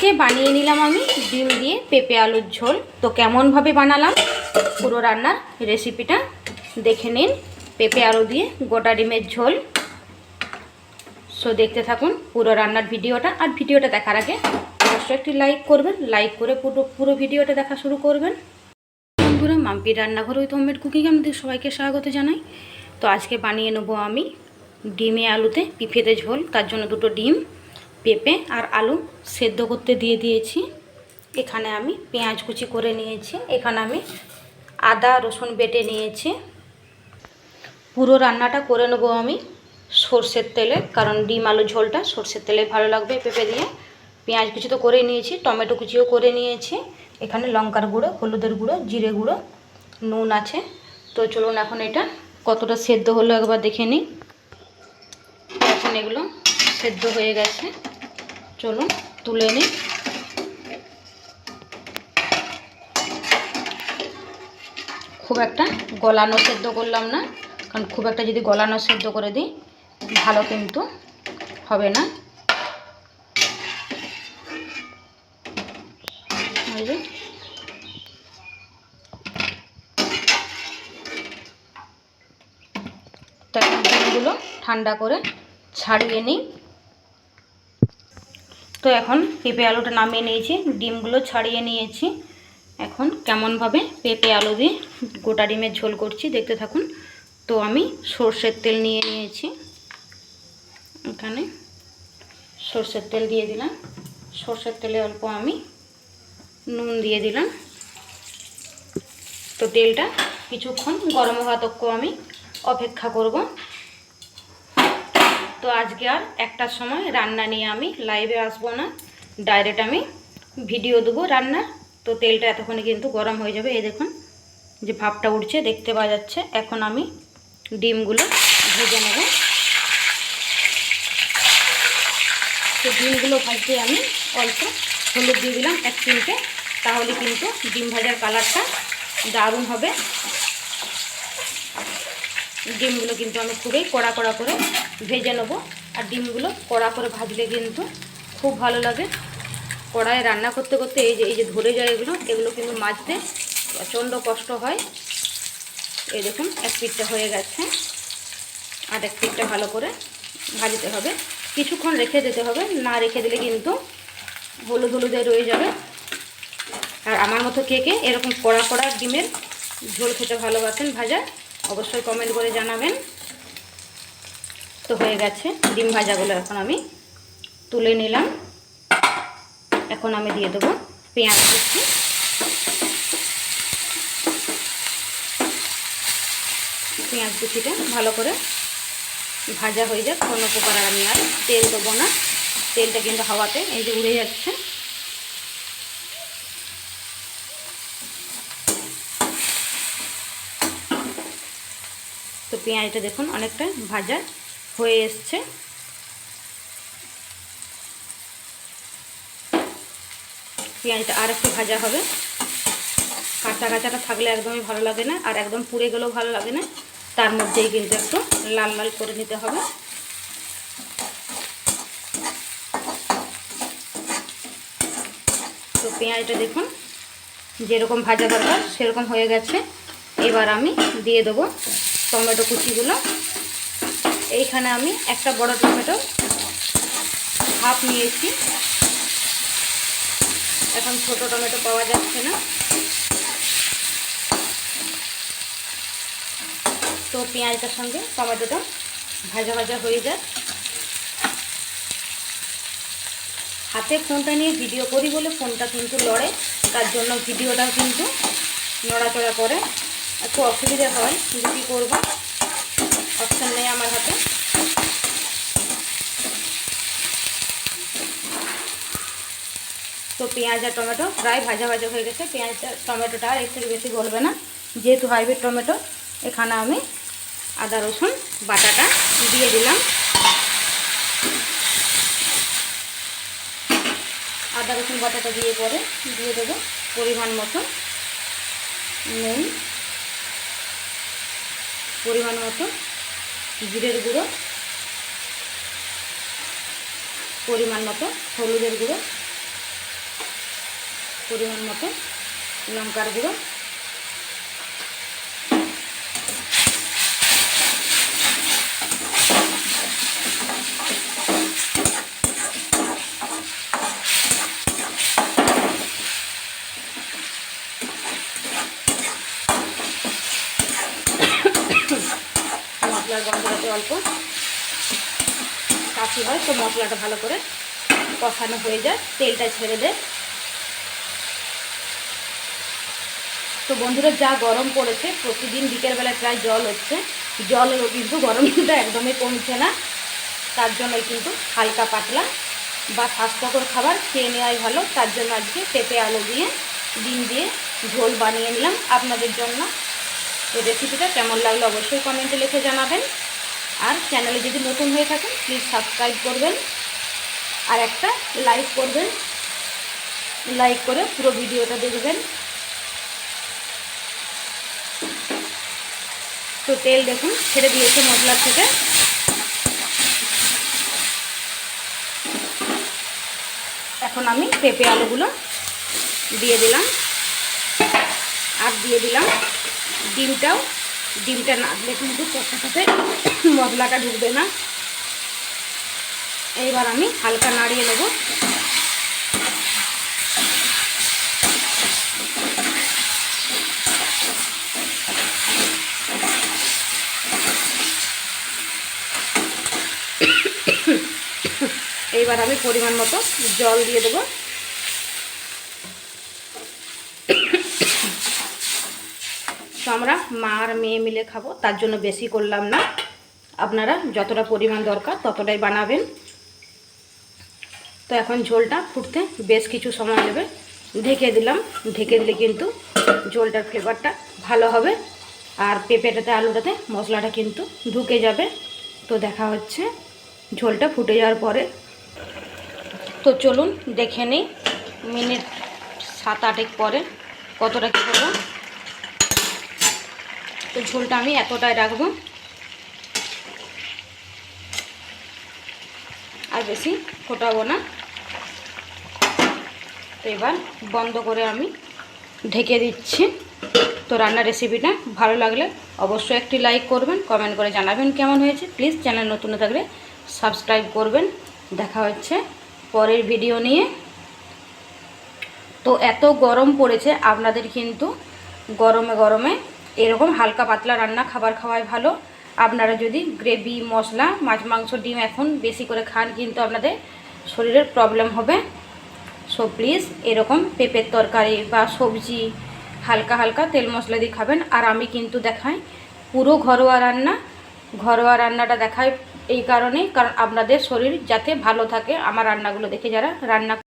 আজকে বানিয়ে নিলাম আমি ডিম দিয়ে পেঁপে আলুর ঝোল। তো কেমনভাবে বানালাম? পুরো রান্নার রেসিপিটা দেখে নিন। পেঁপে আলু দিয়ে গোটা ডিমের ঝোল। সো দেখতে থাকুন পুরো রান্নার ভিডিওটা। আর ভিডিওটা দেখার আগে অবশ্যই একটি লাইক করবেন। লাইক করে পুরো পুরো ভিডিওটা দেখা শুরু করবেন। বন্ধুরা মাম্পি রান্নাঘর উইথ হোমমেড কুকিং আমাদের সবাইকে স্বাগত জানাই। তো আজকে বানিয়ে নেব আমি ডিমে আলুতে পিঁপেতে ঝোল। তার জন্য দুটো ডিম। পেঁপে আর আলু সেদ্ধ করতে দিয়ে দিয়েছি। এখানে আমি পেঁয়াজ কুচি করে নিয়েছি। এখানে আমি আদা, রসুন বেটে নিয়েছি। পুরো রান্নাটা করে নেব আমি সর্ষের তেলে, কারণ ডিম আলু ঝোলটা সর্ষের তেলে ভালো লাগবে পেঁপে দিয়ে। পেঁয়াজ কুচি তো করে নিয়েছি, টমেটো কুচিও করে নিয়েছি। এখানে লঙ্কার গুঁড়ো, হলুদের গুঁড়ো, জিরে গুঁড়ো, নুন আছে। তো চলুন এখন এটা কতটা সেদ্ধ হলো একবার দেখে নিই। এখন এগুলো সেদ্ধ হয়ে গেছে। চলুন, তুলে নিই। খুব একটা গলানো সেদ্ধ করলাম না, কারণ খুব একটা যদি গলানো সেদ্ধ করে দিই, ভালো কিন্তু হবে না। ডিমগুলো ঠান্ডা করে ছাড়িয়ে নিই। তো এখন পেঁপে আলুটা নামিয়ে নিয়েছি, ডিমগুলো ছাড়িয়ে নিয়েছি। এখন কেমনভাবে পেঁপে আলু দিয়ে গোটা ডিমের ঝোল করছি দেখতে থাকুন। তো আমি সর্ষের তেল নিয়ে নিয়েছি। এখানে সর্ষের তেল দিয়ে দিলাম। সর্ষের তেলে অল্প আমি নুন দিয়ে দিলাম। তো তেলটা কিছুক্ষণ গরম হওয়া তক্ক আমি অপেক্ষা করব। তো আজকে আর একটার সময় রান্না নিয়ে আমি লাইভে আসব না। ডাইরেক্ট আমি ভিডিও দেবো রান্না তো তেলটা এতক্ষণে কিন্তু গরম হয়ে যাবে। এই দেখুন যে ভাপটা উঠছে, দেখতে পাওয়া যাচ্ছে। এখন আমি ডিমগুলো ভেজে নেব। তো ডিমগুলো ভাজতে আমি অল্প হলুদ দিয়ে দিলাম এক চিমটে। তাহলে কিন্তু ডিম ভাজার কালারটা দারুণ হবে। ডিমগুলো কিন্তু আমি খুবই কড়া কড়া করে ভেজে নেব। আর ডিমগুলো কড়া করে ভাজলে কিন্তু খুব ভালো লাগে। কড়ায় রান্না করতে করতে এই যে এই যে ধরে যায় এগুলো এগুলো কিন্তু মাজতে প্রচণ্ড কষ্ট হয়। এই দেখুন, এক পিঠটা হয়ে গেছে। আর এক পিঠটা ভালো করে ভাজতে হবে। কিছুক্ষণ রেখে দিতে হবে। না রেখে দিলে কিন্তু হলুদ হলুদে রয়ে যাবে। আর আমার মতো কে কে এরকম কড়া কড়া ডিমের ঝোল খেতে ভালোবাসেন ভাজা অবশ্যই কমেন্ট করে জানাবেন। তো হয়ে গেছে, ডিম ভাজাগুলো এখন আমি তুলে নিলাম। এখন আমি দিয়ে দেবো পেঁয়াজ কুচি। পেঁয়াজ কুচিটা ভালো করে ভাজা হয়ে যাক, কোনো প্রকার আমি আর তেল দেবো না। তেলটা কিন্তু হাওয়াতে এই যে উড়ে যাচ্ছে। তো পেঁয়াজটা দেখুন অনেকটা ভাজা হয়ে এসছে। পেঁয়াজটা আর একটু ভাজা হবে। কাঁচা কাঁচাটা থাকলে একদমই ভালো লাগে না, আর একদম পুড়ে গেলেও ভালো লাগে না। তার মধ্যেই কিন্তু একটু লাল লাল করে নিতে হবে। তো পেঁয়াজটা দেখুন যেরকম ভাজা দরকার সেরকম হয়ে গেছে। এবার আমি দিয়ে দেবো টমেটো কুচিগুলো। এইখানে আমি একটা বড় টমেটো হাফ নিয়েছি। এখন ছোট টমেটো পাওয়া যাচ্ছে না। তো পেঁয়াজটার সঙ্গে টমেটোটা ভাজা ভাজা হয়ে যায় হাতে ফোনটা নিয়ে ভিডিও করি বলে ফোনটা কিন্তু লড়ে, তার জন্য ভিডিওটাও কিন্তু নড়াচড়া করে। একটু অসুবিধা হয়, কিন্তু কী করব? অপশান নেই আমার হাতে। তো পেঁয়াজ আর টমেটো প্রায় ভাজা ভাজা হয়ে গেছে। পেঁয়াজটা টমেটোটা আর একটু বেশি গলবে না। যেহেতু হাইব্রিড টমেটো, এখানে আমি আদা, রসুন, বাটাটা দিয়ে দিলাম। আদা, রসুন, বাটাটা দিয়ে পরে দিয়ে দেবো পরিমাণ মতো। নুন পরিমাণ মতো জিরের গুঁড়ো পরিমাণ মতো হলুদের গুঁড়ো পরিমাণ মতো লঙ্কার গুঁড়ো অল্প কাশি হয় তো মশলাটা ভালো করে কষানো হয়ে যায়, তেলটা ছেড়ে দেয় তো বন্ধুরা, যা গরম পড়েছে, প্রতিদিন বিকেলবেলা প্রায় জল হচ্ছে। জলেরও কিন্তু গরম কিন্তু একদমই কমছে না। তার জন্যই কিন্তু হালকা পাতলা বা স্বাস্থ্যকর খাবার খেয়ে নেওয়াই ভালো। তার জন্য আজকে পেঁপে আলু দিয়ে, ডিম দিয়ে ঝোল বানিয়ে নিলাম। আপনাদের জন্য রেসিপিটা কেমন লাগল অবশ্যই কমেন্টে লিখে জানাবেন। আর চ্যানেলে যদি নতুন হয়ে থাকেন প্লিজ সাবস্ক্রাইব করবেন। আর একটা লাইক করবেন। লাইক করে পুরো ভিডিওটা দেখবেন। তো তেল দেখুন, ছেড়ে দিয়েছে মশলার থেকে। এখন আমি পেঁপে আলুগুলো দিয়ে দিলাম। আর দিয়ে দিলাম ডিমটাও। ডিমটা না দিলে কিন্তু কষাটাতে মশলাটা ঢুকবে না। এইবার আমি হালকা নাড়িয়ে নেব। এইবার আমি পরিমাণ মতো জল দিয়ে দেবো। আমরা মা আর মেয়ে মিলে খাব, তার জন্য বেশি করলাম না। আপনারা যতটা পরিমাণ দরকার ততটাই বানাবেন। তো এখন ঝোলটা ফুটতে বেশ কিছু সময় নেবে। ঢেকে দিলাম, ঢেকে দিলে কিন্তু ঝোলটার ফ্লেভারটা ভালো হবে। আর পেঁপেটাতে, আলুটাতে মশলাটা কিন্তু ঢুকে যাবে। তো দেখা হচ্ছে ঝোলটা ফুটে যাওয়ার পরে। তো চলুন দেখে নিই, মিনিট সাত আটেক পরে কতটা কী করব তো ঝোলটা আমি এতটাই রাখব। আর বেশি ফোটাবো না। তো এবার বন্ধ করে আমি ঢেকে দিচ্ছি। তো রান্নার রেসিপিটা ভালো লাগলে অবশ্যই একটি লাইক করবেন কমেন্ট করে জানাবেন কেমন হয়েছে। প্লিজ চ্যানেল নতুন থাকলে সাবস্ক্রাইব করবেন। দেখা হচ্ছে পরের ভিডিও নিয়ে। তো এত গরম পড়েছে, আপনাদের কিন্তু গরমে গরমে এরকম হালকা পাতলা রান্না, খাবার খাওয়াই ভালো। আপনারা যদি গ্রেভি, মশলা, মাছ, মাংস, ডিম এখন বেশি করে খান, কিন্তু আপনাদের শরীরের প্রবলেম হবে। সো প্লিজ এরকম পেঁপের তরকারি বা সবজি, হালকা হালকা তেল মশলা দিয়ে খাবেন। আর আমি কিন্তু দেখাই পুরো ঘরোয়া রান্না। ঘরোয়া রান্নাটা দেখাই এই কারণে কারণ আপনাদের শরীর যাতে ভালো থাকে, আমার রান্নাগুলো দেখে যারা রান্না